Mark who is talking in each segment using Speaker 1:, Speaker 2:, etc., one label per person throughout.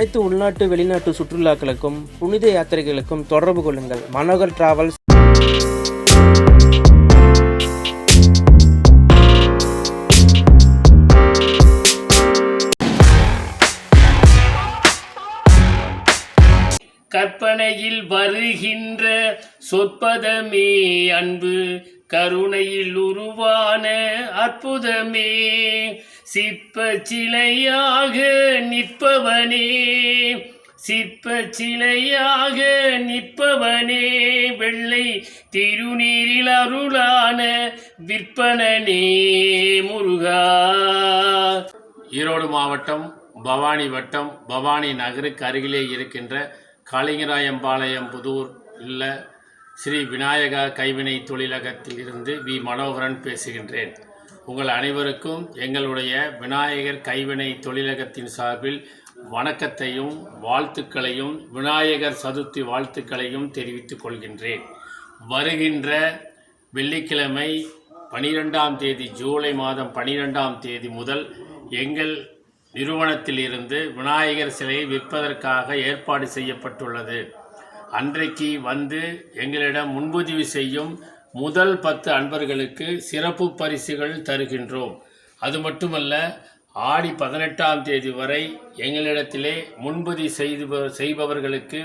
Speaker 1: அனைத்து உள்நாட்டு வெளிநாட்டு சுற்றுலாக்களுக்கும் புனித யாத்திரைகளுக்கும் தொடர்பு கொள்ளுங்கள். மனோகர் டிராவல்ஸ்.
Speaker 2: கற்பனையில் வருகின்ற சொற்பதமே அன்பு. கருணையில் உருவான அற்புதமே. சிற்ப சிலையாக நிற்பவனே. சிற்ப சிலையாக நிற்பவனே. வெள்ளை திருநீரில் அருளான விற்பனனே முருகா. ஈரோடு மாவட்டம் பவானி வட்டம் பவானி நகருக்கு அருகிலே இருக்கின்ற காளிங்கராயம்பாளையம் புதூர் இல்லை ஸ்ரீ விநாயகா கைவினை தொழிலகத்தில் இருந்து வி. மனோகரன் பேசுகின்றேன். உங்கள் அனைவருக்கும் எங்களுடைய விநாயகர் கைவினை தொழிலகத்தின் சார்பில் வணக்கத்தையும் வாழ்த்துக்களையும் விநாயகர் சதுர்த்தி வாழ்த்துக்களையும் தெரிவித்துக் கொள்கின்றேன். வருகின்ற வெள்ளிக்கிழமை பனிரெண்டாம் தேதி ஜூலை மாதம் பனிரெண்டாம் தேதி முதல் எங்கள் நிறுவனத்திலிருந்து விநாயகர் சிலையை விற்பதற்காக ஏற்பாடு செய்யப்பட்டுள்ளது. அன்றைக்கு வந்து எங்களிடம் முன்பதிவு செய்யும் முதல் பத்து அன்பர்களுக்கு சிறப்பு பரிசுகள் தருகின்றோம். அது மட்டுமல்ல ஆடி பதினெட்டாம் தேதி வரை எங்களிடத்திலே முன்பதிவு செய்து செய்பவர்களுக்கு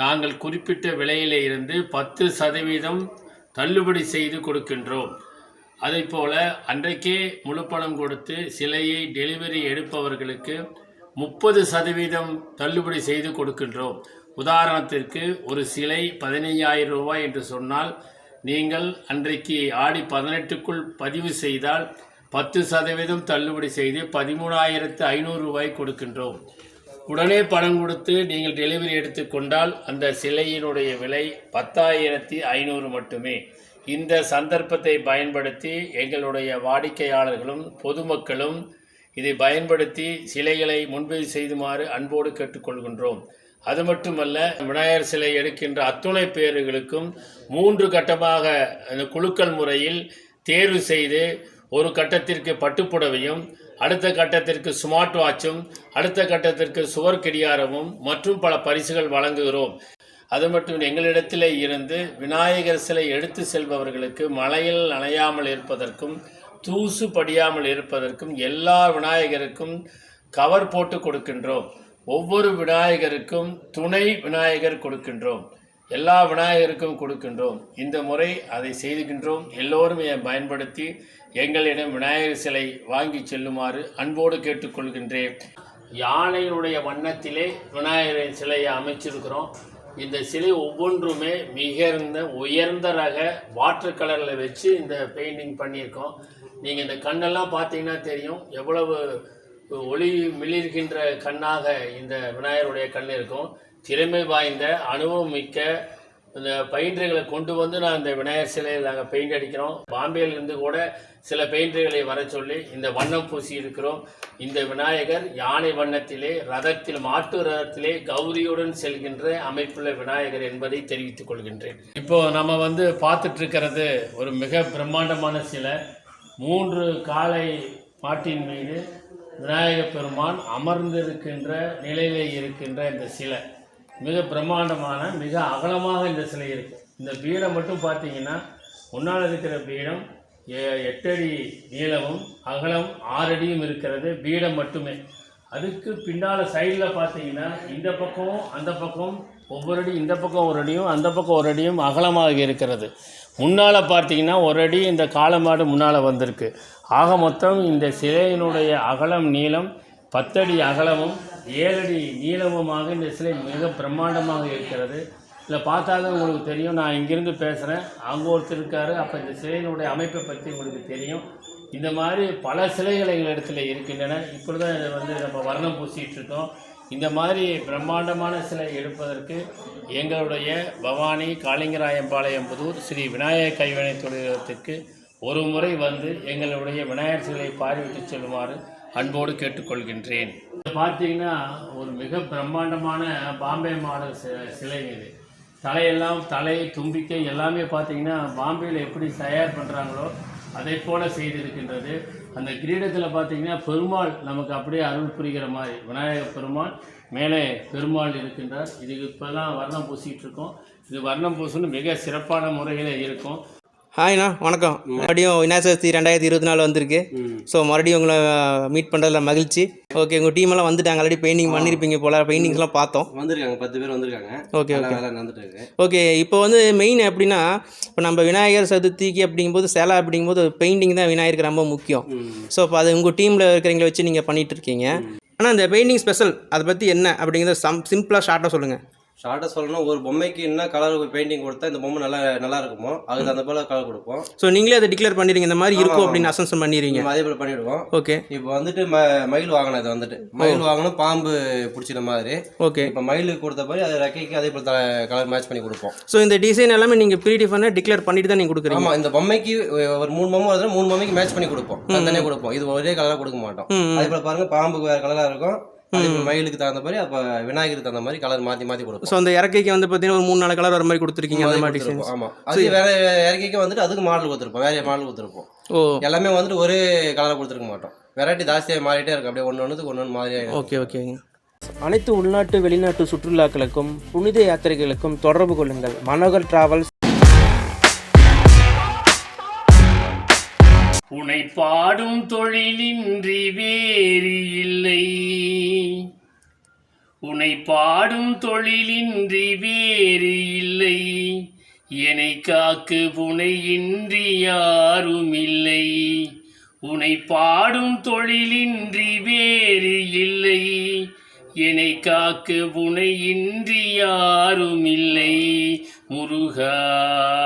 Speaker 2: நாங்கள் குறிப்பிட்ட விலையிலே இருந்து பத்து சதவீதம் தள்ளுபடி செய்து கொடுக்கின்றோம். அதை போல அன்றைக்கே முழு பணம் கொடுத்து சிலையை டெலிவரி எடுப்பவர்களுக்கு முப்பது சதவீதம் தள்ளுபடி செய்து கொடுக்கின்றோம். உதாரணத்திற்கு ஒரு சிலை பதினைஞ்சாயிரம் ரூபாய் என்று சொன்னால் நீங்கள் அன்றைக்கு ஆடி பதினெட்டுக்குள் பதிவு செய்தால் பத்து சதவீதம் தள்ளுபடி செய்து பதிமூணாயிரத்து ஐநூறு ரூபாய் கொடுக்கின்றோம். உடனே பணம் கொடுத்து நீங்கள் டெலிவரி எடுத்துக்கொண்டால் அந்த சிலையினுடைய விலை பத்தாயிரத்தி ஐநூறு மட்டுமே. இந்த சந்தர்ப்பத்தை பயன்படுத்தி எங்களுடைய வாடிக்கையாளர்களும் பொதுமக்களும் இதை பயன்படுத்தி சிலைகளை முன்பதிவு செய்துமாறு அன்போடு கேட்டுக்கொள்கின்றோம். அது மட்டுமல்ல விநாயகர் சிலை எடுக்கின்ற அத்துணை பேர்களுக்கும் மூன்று கட்டமாக அந்த குழுக்கள் முறையில் தேர்வு செய்து ஒரு கட்டத்திற்கு பட்டுப்புடவையும் அடுத்த கட்டத்திற்கு ஸ்மார்ட் வாட்சும் அடுத்த கட்டத்திற்கு சுவர் கிடியாரமும் மற்றும் பல பரிசுகள் வழங்குகிறோம். அது மட்டும் எங்களிடத்தில் இருந்து விநாயகர் சிலை எடுத்து செல்பவர்களுக்கு மழையில் நனையாமல் இருப்பதற்கும் தூசு படியாமல் இருப்பதற்கும் எல்லா விநாயகருக்கும் கவர் போட்டு கொடுக்கின்றோம். ஒவ்வொரு விநாயகருக்கும் துணை விநாயகர் கொடுக்கின்றோம். எல்லா விநாயகருக்கும் கொடுக்கின்றோம். இந்த முறை அதை செய்துகின்றோம். எல்லோரும் இதை பயன்படுத்தி எங்களிடம் விநாயகர் சிலை வாங்கி செல்லுமாறு அன்போடு கேட்டுக்கொள்கின்றேன். யானையினுடைய வண்ணத்திலே விநாயகர் சிலையை அமைச்சிருக்கிறோம். இந்த சிலை ஒவ்வொன்றுமே மிகர்ந்த உயர்ந்த ரக வாட்டர் கலரில் வச்சு இந்த பெயிண்டிங் பண்ணியிருக்கோம். நீங்கள் இந்த கண்ணெல்லாம் பார்த்தீங்கன்னா தெரியும். எவ்வளவு ஒளி மிளிர்கின்ற கண்ணாக இந்த விநாயகருடைய கண் இருக்கும். திறமை வாய்ந்த அனுபவம் மிக்க இந்த பெயிண்டர்களை கொண்டு வந்து நான் இந்த விநாயகர் சிலையை நாங்கள் பெயிண்ட் அடிக்கிறோம். பாம்பேலேருந்து கூட சில பெயிண்டர்களை வர சொல்லி இந்த வண்ணம் பூசி இருக்கிறோம். இந்த விநாயகர் யானை வண்ணத்திலே ரதத்தில் மாட்டு ரதத்திலே கௌரியுடன் செல்கின்ற அமைப்புள்ள விநாயகர் என்பதை தெரிவித்துக் கொள்கின்றேன். இப்போ நம்ம வந்து பார்த்துட்டு இருக்கிறது ஒரு மிக பிரம்மாண்டமான சிலை. மூன்று காலை மாட்டின் மீது விநாயக பெருமான் அமர்ந்திருக்கின்ற நிலையிலே இருக்கின்ற இந்த சிலை. மிக பிரம்மாண்டமான மிக அகலமாக இந்த சிலை இருக்குது இந்த பீடம் மட்டும் பார்த்தீங்கன்னா முன்னால் இருக்கிற பீடம் எ- எட்டடி நீளமும் அகலம் ஆறடியும் இருக்கிறது. பீடம் மட்டுமே. அதுக்கு பின்னால் சைடில் பார்த்தீங்கன்னா இந்த பக்கம் அந்த பக்கம் ஒவ்வொரு அடி இந்த பக்கம் ஒரு அடியும் அந்த பக்கம் ஒரு அடியும் அகலமாக இருக்கிறது. முன்னால் பார்த்தீங்கன்னா ஒரு அடி இந்த காலமாடு முன்னால் வந்திருக்கு. ஆக மொத்தம் இந்த சிலையினுடைய அகலம் நீளம் பத்தடி அகலமும் ஏழடி நீளமுமாக இந்த சிலை மிக பிரம்மாண்டமாக இருக்கிறது. இதில் பார்த்தாலும் உங்களுக்கு தெரியும். நான் இங்கிருந்து பேசுகிறேன் அங்கே ஒருத்தர் இருக்காரு. அப்போ இந்த சிலையினுடைய அமைப்பை பற்றி உங்களுக்கு தெரியும். இந்த மாதிரி பல சிலைகள் எங்கள் இடத்துல இருக்கின்றன. இப்படி தான் இதை வந்து நம்ம வர்ணம் பூசிகிட்ருக்கோம் இந்த மாதிரி பிரம்மாண்டமான சிலை எடுப்பதற்கு எங்களுடைய பவானி காளிங்கராயம்பாளையம் புதூர் ஸ்ரீ விநாயகர் கைவினை தொழிலகத்திற்கு ஒரு முறை வந்து எங்களுடைய விநாயகர் சிலையை பார்வையிட்டு செல்லுமாறு அன்போடு கேட்டுக்கொள்கின்றேன். இது பார்த்தீங்கன்னா ஒரு மிக பிரம்மாண்டமான பாம்பே மாடல் சிலை இது. தலையெல்லாம் தலை தும்பிக்கை எல்லாமே பார்த்தீங்கன்னா பாம்பேயில் எப்படி தயார் பண்ணுறாங்களோ அதை போல செய்திருக்கின்றது. அந்த கிரீடத்தில் பார்த்தீங்கன்னா பெருமாள் நமக்கு அப்படியே அருள் புரிகிற மாதிரி விநாயகர் பெருமாள் மேலே பெருமாள் இருக்கின்றார். இதுக்கு இப்போல்லாம் வர்ணம் பூசிக்கிட்டு இருக்கோம். இது வர்ணம் பூசணும் மிக சிறப்பான முறையில் இருக்கும்.
Speaker 3: ஹாய்ண்ணா வணக்கம். மறுபடியும் விநாயகர் சதுர்த்தி ரெண்டாயிரத்தி இருபத்தி நாலு வந்திருக்கு ஸோ மறுபடியும் உங்களை மீட் பண்ணுறதுல மகிழ்ச்சி. ஓகே உங்கள் டீம் எல்லாம் வந்துட்டாங்க. ஆல்ரெடி பெயிண்டிங் பண்ணியிருப்பீங்க போல. பெயிண்டிங்ஸ்லாம் பார்த்தோம்.
Speaker 4: வந்திருக்காங்க பத்து பேர் வந்திருக்காங்க.
Speaker 3: ஓகே ஓகே ஓகே இப்போ வந்து மெயின் எப்படின்னா இப்போ நம்ம விநாயகர் சதுர்த்திக்கு அப்படிங்கும்போது சிலை அப்படிங்கும்போது பெயிண்டிங் தான் விநாயகருக்கு ரொம்ப முக்கியம். ஸோ இப்போ அது உங்கள் டீமில் இருக்கிறவங்கள வச்சு நீங்கள் பண்ணிட்டு இருக்கீங்க ஆனால் இந்த பெயிண்டிங் ஸ்பெஷல் அதை பற்றி என்ன அப்படிங்கிறத சம் சிம்பிளாக ஷார்ட்டாக சொல்லுங்கள்
Speaker 4: ஷார்ட்டாக சொல்லணும் ஒரு பொம்மைக்கு என்ன கலர் பெயிண்டிங் கொடுத்தா இந்த பொம்மை நல்லா நல்லா இருக்குமோ அதுக்கு அந்த போல கலர் கொடுப்போம்.
Speaker 3: ஸோ நீங்களே அதை டிக்ளேர் பண்ணிடுங்க இந்த மாதிரி இருக்கும் அப்படின்னு அசன்சன் பண்ணிடுறீங்க.
Speaker 4: அதே போல பண்ணிவிடுவோம்
Speaker 3: ஓகே
Speaker 4: இப்போ வந்துட்டு ம மயில் வாங்கினது இது வந்துட்டு. மயில் வாங்கணும் பாம்பு பிடிச்சின மாதிரி.
Speaker 3: ஓகே
Speaker 4: இப்போ மயிலுக்கு கொடுத்த மாதிரி அது ரெக்கைக்கு அதே போல கலர் மேட்ச் பண்ணி கொடுப்போம்.
Speaker 3: ஸோ இந்த டிசைன் எல்லாமே நீங்கள் ப்ரீ டிஃபனாக டிக்ளேர் பண்ணிட்டு தான் நீங்கள் கொடுக்குறீங்க.
Speaker 4: ஆமா இந்த பொம்மைக்கு ஒரு மூணு பொம்மை வருதுன்னா மூணு பொம்மைக்கு மேட்ச் பண்ணி கொடுப்போம். தனியாக கொடுப்போம். இது ஒரே கலராக கொடுக்க மாட்டோம். அதே போல பாருங்க பாம்புக்கு வேற கலராக இருக்கும். மயிலுக்கு தகுந்த மாதிரி அப்போ விநாயகருக்கு தகுந்த மாதிரி கலர் மாற்றி மாற்றி கொடுப்போம்.
Speaker 3: ஸோ அந்த இறக்கைக்கு வந்து பார்த்தீங்கன்னா ஒரு மூணு நாலு கலர் வர மாதிரி கொடுத்துருக்கீங்க அந்த மாதிரி டிசைன்ஸ்
Speaker 4: கொடுத்துருப்போம். ஆமா. அது வேற இறக்கிக்க வந்துட்டு அதுக்கு மாடல் கொடுத்துருப்போம். வேற மாடல் கொடுத்துருப்போம்.
Speaker 3: ஓ.
Speaker 4: எல்லாமே வந்துட்டு ஒரே கலரை கொடுத்துருக்க மாட்டோம். வெரைட்டி ஜாஸ்தியாக மாறிட்டே இருக்கும் அப்படியே ஒன்று ஒன்றுக்கு ஒன்று ஒன்று மாதிரியாக.
Speaker 3: ஓகே ஓகேங்க
Speaker 1: அனைத்து உள்நாட்டு வெளிநாட்டு சுற்றுலாக்களுக்கும் புனித யாத்திரைகளுக்கும் தொடர்பு கொள்ளுங்கள். மனோகர் டிராவல்ஸ்
Speaker 2: உனை பாடும் தொழிலின்றி வேறு இல்லை. உனை பாடும் தொழிலின்றி வேறு இல்லை. என்னை காக்கு புனையின்றி யாரும் இல்லை உனை பாடும் தொழிலின்றி வேறு இல்லை. என்னை காக்கு புனையின்றி யாரும் இல்லை முருகா முருகா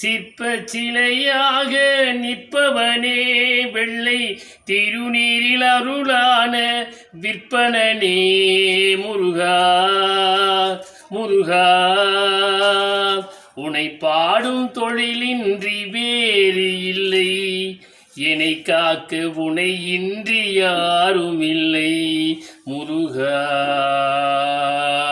Speaker 2: சிற்ப சிலையாக நிற்பவனே வெள்ளை திருநீரில் அருளான விற்பனனே முருகா முருகா. உனை பாடும் தொழிலின்றி வேறு இல்லை என்னை காக்க உனை இன்றி யாரும் இல்லை முருகா முருகா.